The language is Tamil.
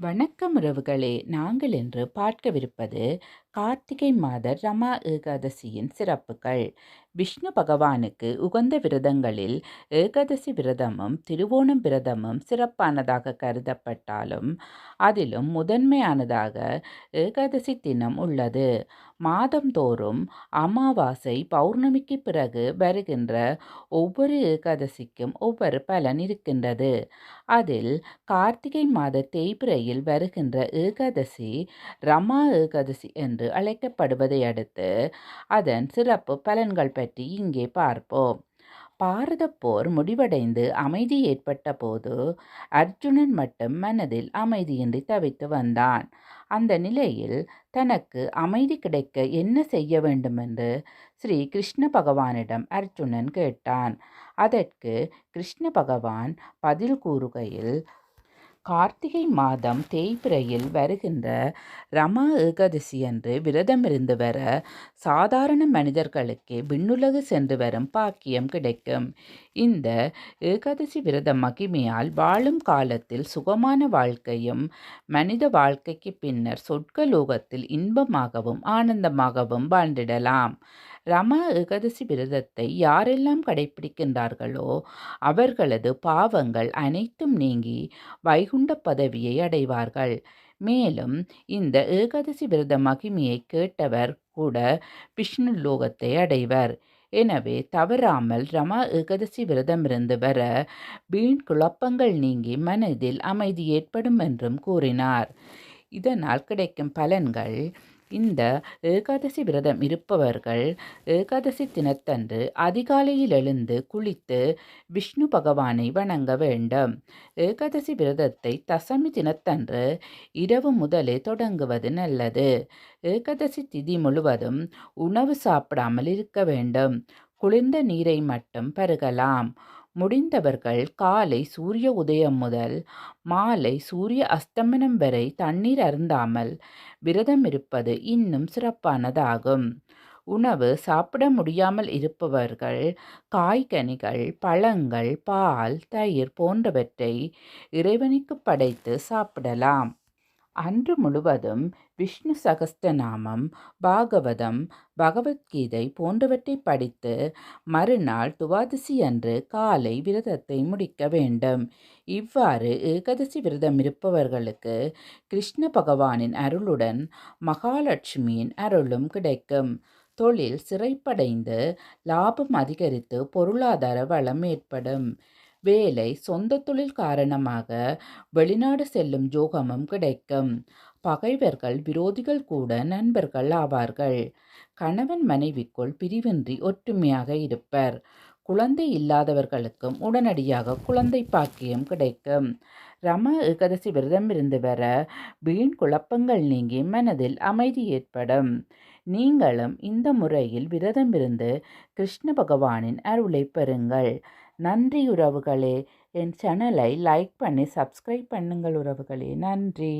வணக்கம் உறவுகளே. நாங்கள் இன்று பார்க்கவிருப்பது கார்த்திகை மாத ரமா ஏகாதசியின் சிறப்புகள். விஷ்ணு பகவானுக்கு உகந்த விரதங்களில் ஏகாதசி விரதமும் திருவோணம் விரதமும் சிறப்பானதாக கருதப்பட்டாலும் அதிலும் முதன்மையானதாக ஏகாதசி தினம் உள்ளது. மாதந்தோறும் அமாவாசை பௌர்ணமிக்கு பிறகு வருகின்ற ஒவ்வொரு ஏகாதசிக்கும் ஒவ்வொரு பலன் இருக்கின்றது. அதில் கார்த்திகை மாத தேய்பிரையில் வருகின்ற ஏகாதசி ரமா ஏகாதசி என்று அழைக்கப்படுவதை அடுத்து அதன் சிறப்பு பலன்கள் பற்றி இங்கே பார்ப்போம். பாரத போர் முடிவடைந்து அமைதி ஏற்பட்ட போது அர்ஜுனன் மட்டும் மனதில் அமைதியின்றி தவித்து வந்தான். அந்த நிலையில் தனக்கு அமைதி கிடைக்க என்ன செய்ய வேண்டுமென்று ஸ்ரீ கிருஷ்ண பகவானிடம் அர்ஜுனன் கேட்டான். அதற்கு கிருஷ்ண பகவான் பதில் கூறுகையில் கார்த்திகை மாதம் தேய்பிரையில் வருகின்ற ரமா ஏகாதசி அன்று விரதமிருந்து வர சாதாரண மனிதர்களுக்கே விண்ணுலகு சென்று வரும் பாக்கியம் கிடைக்கும். இந்த ஏகாதசி விரத மகிமையால் வாழும் காலத்தில் சுகமான வாழ்க்கையும் மனித வாழ்க்கைக்கு பின்னர் சொர்க்கலோகத்தில் இன்பமாகவும் ஆனந்தமாகவும் வாழ்ந்திடலாம். ரம ஏகாதசி விரதத்தை யாரெல்லாம் கடைபிடிக்கின்றார்களோ அவர்களது பாவங்கள் அனைத்தும் நீங்கி வைகுண்ட பதவியை அடைவார்கள். மேலும் இந்த ஏகாதசி விரத மகிமையை கேட்டவர் கூட விஷ்ணு லோகத்தை அடைவர். எனவே தவறாமல் ரமா ஏகாதசி விரதமிருந்து வர வீண் குழப்பங்கள் நீங்கி மனதில் அமைதி ஏற்படும் என்றும் கூறினார். இதனால் கிடைக்கும் பலன்கள் இந்த ஏகாதசி விரதம் இருப்பவர்கள் ஏகாதசி தினத்தன்று அதிகாலையில் எழுந்து குளித்து விஷ்ணு பகவானை வணங்க வேண்டும். ஏகாதசி விரதத்தை தசமி தினத்தன்று இரவு முதலே தொடங்குவது நல்லது. ஏகாதசி திதி முழுவதும் உணவு சாப்பிடாமல் இருக்க வேண்டும். குளிர்ந்த நீரை மட்டும் பருகலாம். முடிந்தவர்கள் காலை சூரிய உதயம் முதல் மாலை சூரிய அஸ்தமனம் வரை தண்ணீர் அருந்தாமல் விரதம் இருப்பது இன்னும் சிறப்பானதாகும். உணவு சாப்பிட முடியாமல் இருப்பவர்கள் காய்கனிகள் பழங்கள் பால் தயிர் போன்றவற்றை இறைவனுக்கு படைத்து சாப்பிடலாம். அன்று முழுவதும் விஷ்ணு சகஸ்தநாமம் பாகவதம் பகவத்கீதை போன்றவற்றை படித்து மறுநாள் துவாதசி அன்று காலை விரதத்தை முடிக்க வேண்டும். இவ்வாறு ஏகதசி விரதம் இருப்பவர்களுக்கு கிருஷ்ண பகவானின் அருளுடன் மகாலட்சுமியின் அருளும் கிடைக்கும். தொழில் சிறைப்படைந்து லாபம் அதிகரித்து பொருளாதார வளம் ஏற்படும். வேலை சொந்த தொழில் காரணமாக வெளிநாடு செல்லும் யோகமும் கிடைக்கும். பகைவர்கள் விரோதிகள் கூட நண்பர்கள் ஆவார்கள். கணவன் மனைவிக்குள் பிரிவின்றி ஒற்றுமையாக இருப்பர். குழந்தை இல்லாதவர்களுக்கும் உடனடியாக குழந்தை பாக்கியம் கிடைக்கும். ரம ஏகாதசி விரதம் இருந்து வர வீண் குழப்பங்கள் நீங்கி மனதில் அமைதி ஏற்படும். நீங்களும் இந்த முறையில் விரதம் இருந்து கிருஷ்ண பகவானின் அருளை பெறுங்கள். நன்றி உறவுகளே. என் சேனலை லைக் பண்ணி சப்ஸ்கிரைப் பண்ணுங்கள் உறவுகளே. நன்றி.